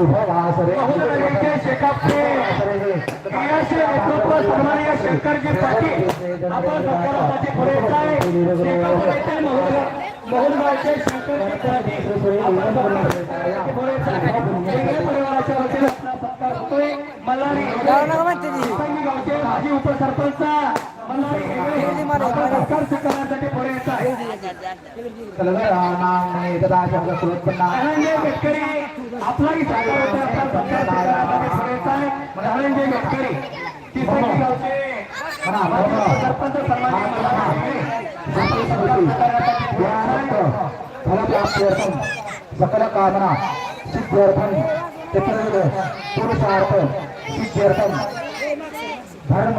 अनाक्षरे शुभवासरे नेतृत्व सन्माननीय शंकरजी पाटील आपण सरकारासाठी पुढे जाय शेकापचे महोदयाचे शंकरजी पाटील आपण सरकारासाठी पुढे जाय वेगळे परिवाराच्या वतीने सत्कार होतोय मल्हारी गावचे माजी उपसरपंच मल्हारी सत्कार स्वीकारण्यासाठी धनंजय गडकरी आपलाही सरकार होते आपला सत्कार स्वीकारण्यासाठी पुढे आहे धनंजय गडकरी तिसरी गावचे सरपंच सन्माननीय सकल कामना सिद्ध्यर्थम चतुर्विध पुरुषार्थ सिद्ध्यर्थम। धर्म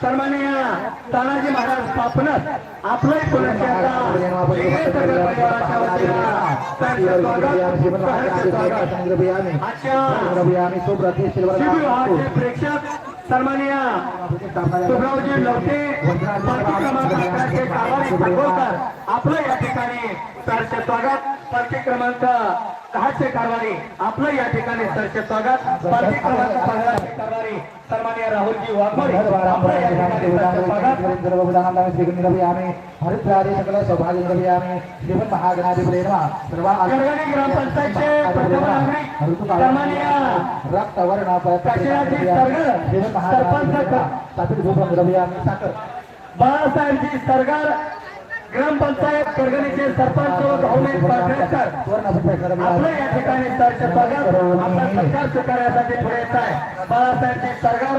सन्माननीय तानाजी महाराज पापनस आपलंही पुण्याच्या स्वागत, प्रेक्षक सन्माननीय सुभरावजी लवटे पालखी आपलं या ठिकाणी स्वागत. पालखी क्रमांक दहाचे कारभारी आपलं या ठिकाणी सहर्ष स्वागत. पालखी क्रमांक राहुलजी वाघमारे आपलं या ठिकाणी स्वागत. ग्रामपंचायतचे प्रथम नागरिक काशीनाथजी सरगर, सरपंच साखर. बाळासाहेबजी सरकार ग्रामपंचायत परगणीचे सरपंच भाऊमेश पाटणेकर आपलं या ठिकाणी सरकार आपला स्वीकारण्यासाठी पुढे येत आहे. बाळासाहेबजी सरकार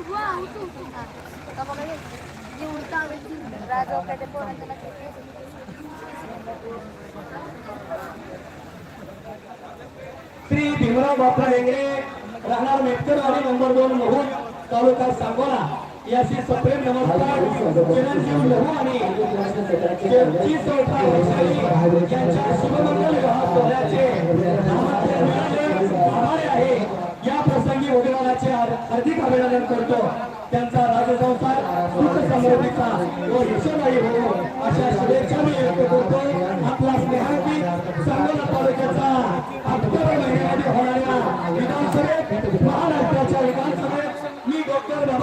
श्री भीमराव बापा हेगडे राहणार मेटकरवाडी नंबर दोन मोहून, तालुका सांगोला याशी सप्रेम नमस्कार चिरंजीव लहू आणि शेवटी चौथा वैशाली यांच्या शुभमंगल विवाह सोहळ्याचे. आभारी आहे या हार्दिक अभिनंदन करतो. त्यांचा राजसंसार सुख समृद्धीचा व यशोदायी हो अशा शुभेच्छा मी व्यक्त करतो